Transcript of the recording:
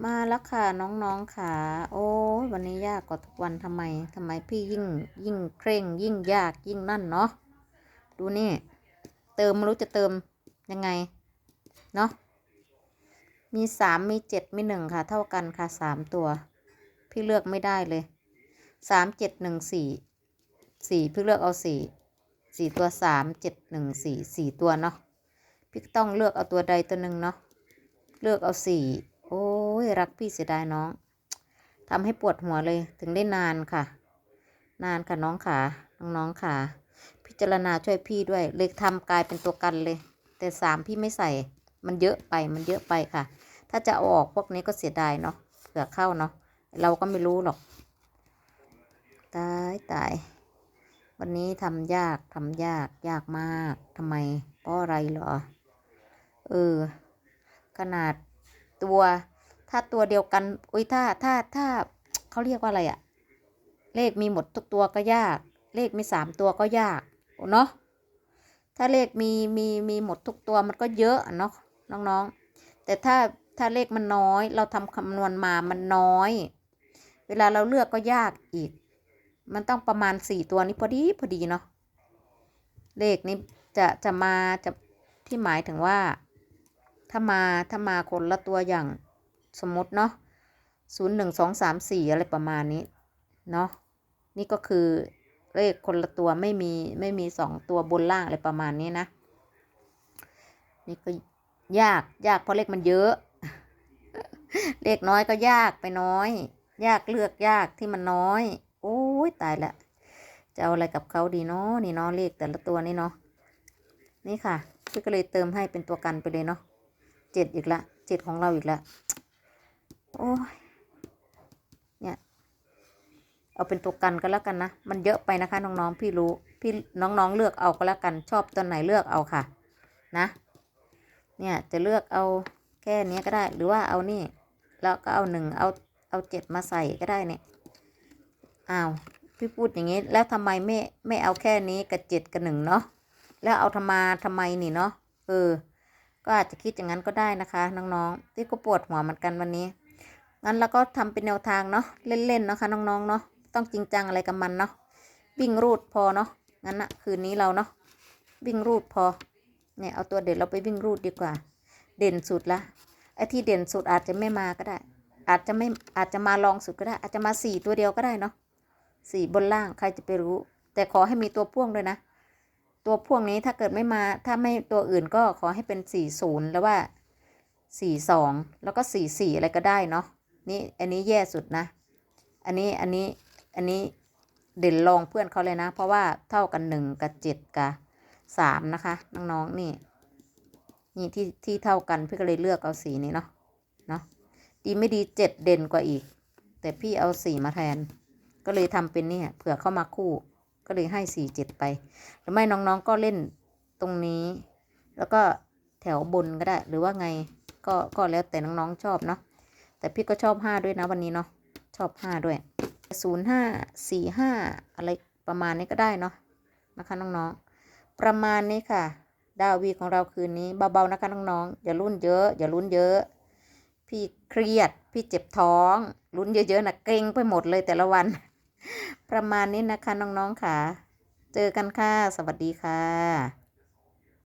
มาแล้วค่ะน้องๆค่ะโอ้ยวันนี้ยากกว่าทุกวันทำไมทำไมพี่ยิ่งยิ่งเคร่ง ยิ่งยากยิ่งนั่นเนาะดูนี่ เติมไม่รู้จะเติมยังไงเนาะมีสามมีเจ็ดมีหนึ่งค่ะ เท่ากันค่ะสามตัว พี่เลือกไม่ได้เลยสามเจ็ดหนึ่งสี่สี่พี่เลือกเอาสี่สี่ตัวสามเจ็ดหนึ่งสี่สี่ตัวเนาะพี่ต้องเลือกเอาตัวใดตัวหนึ่งเนาะเลือกเอาสี่ โอ้ยรักพี่เสียดายน้องทำให้ปวดหัวเลย ถึงได้นานค่ะ นานค่ะน้องขาน้องๆขาพิจารณาช่วยพี่ด้วยเลยทำกลายเป็นตัวกันเลย แต่สามพี่ไม่ใส่ มันเยอะไปมันเยอะไปค่ะ ถ้าจะเอาออกพวกนี้ก็เสียดายเนาะเผื่อเข้าเนาะเราก็ไม่รู้หรอก ตายตายวันนี้ทำยากทำยากยากมากทำไมเพราะอะไรเหรอ เออ ขนาด ตัว ถ้าตัวเดียวกัน อุ้ยถ้าถ้าถ้าเขาเรียกว่าอะไรอะเลขมีหมดทุกตัวก็ยาก เลขมีสามตัวก็ยากเนาะถ้าเลขมีมีมีหมดทุกตัวมันก็เยอะเนาะน้องๆ แต่ถ้าถ้าเลขมันน้อย เราทำคำนวณมามันน้อย เวลาเราเลือกก็ยากอีก มันต้องประมาณสี่ตัวนี้พอดีพอดีเนาะเลขนี้จะจะมาจะที่หมายถึงว่า ถ้ามาถ้ามาคนละตัวอย่างสมมติเนาะศูนย์หนึ่งสองสามสี่อะไรประมาณนี้เนาะนี่ก็คือเลขคนละตัวไม่มีไม่มีสองตัวบนล่างอะไรประมาณนี้นะ นี่ก็ยากยากเพราะเลขมันเยอะ เลขน้อยก็ยากไปน้อย ยากเลือกยากที่มันน้อย โอ้ยตายละจะเอาอะไรกับเขาดีเนาะนี่เนาะเลขแต่ละตัวนี่เนาะนี่ค่ะพี่ก็เลยเติมให้เป็นตัวกันไปเลยเนาะ เจ็ดอีกละเจ็ดของเราอีกละโอ้ยเนี่ย เอาเป็นตัวกันก็แล้วกันนะ มันเยอะไปนะคะน้องๆพี่รู้พี่น้องๆเลือกเอาก็แล้วกันชอบตัวไหนเลือกเอาค่ะ นะ เนี่ยจะเลือกเอาแค่นี้ก็ได้ หรือว่าเอานี่ แล้วก็เอาหนึ่งเอาเอาเจ็ดมาใส่ก็ได้เนี่ยอ้าวพี่พูดอย่างนี้ แล้วทำไมไม่ไม่เอาแค่นี้กับเจ็ดกับหนึ่งเนาะแล้วเอาทำมาทำไมนี่เนาะเออ ก็อาจจะคิดอย่างนั้นก็ได้นะคะน้องๆที่ก็ปวดหัวเหมือนกันวันนี้ งั้นเราก็ทำเป็นแนวทางเนาะเล่นๆเนาะคะน้องๆเนาะต้องจริงจังอะไรกับมันเนาะวิ่งรูดพอเนาะงั้นนะคืนนี้เราเนาะวิ่งรูดพอเนี่ยเอาตัวเด่นเราไปวิ่งรูดดีกว่า เด่นสุดละไอ้ที่เด่นสุดอาจจะไม่มาก็ได้ อาจจะไม่อาจจะมาลองสุดก็ได้ อาจจะมาสี่ตัวเดียวก็ได้เนาะสี่บนล่างใครจะไปรู้ แต่ขอให้มีตัวพ่วงด้วยนะ ตัวพ่วงนี้ถ้าเกิดไม่มาถ้าไม่ตัวอื่นก็ขอให้เป็นสี่ศูนย์แล้วว่าสี่สองแล้วก็สี่สี่อะไรก็ได้เนาะนี่อันนี้แย่สุดนะ อันนี้อันนี้อันนี้เด่นรองเพื่อนเขาเลยนะ เพราะว่าเท่ากันหนึ่งกับเจ็ดกับสามนะคะน้องๆนี่ นี่ที่ที่เท่ากันพี่ก็เลยเลือกเอาสีนี้เนาะเนาะดีไม่ดีเจ็ดเด่นกว่าอีก แต่พี่เอาสีมาแทน ก็เลยทำเป็นเนี่ยเผื่อเข้ามาคู่ ก็เลยให้สี่เจ็ดไป หรือไม่น้องๆก็เล่นตรงนี้ แล้วก็แถวบนก็ได้ หรือว่าไงก็ก็แล้วแต่น้องๆชอบเนาะแต่พี่ก็ชอบห้าด้วยนะวันนี้เนาะชอบห้าด้วยศูนย์ห้าสี่ห้าอะไรประมาณนี้ก็ได้เนาะนะคะน้องๆประมาณนี้ค่ะดาวีของเราคืนนี้เบาๆนะคะน้องๆอย่ารุ่นเยอะอย่ารุ่นเยอะ พี่เครียด พี่เจ็บท้อง ลุ้นเยอะๆนะเกรงไปหมดเลยแต่ละวัน ประมาณนี้นะคะน้องๆค่ะ เจอกันค่ะ สวัสดีค่ะ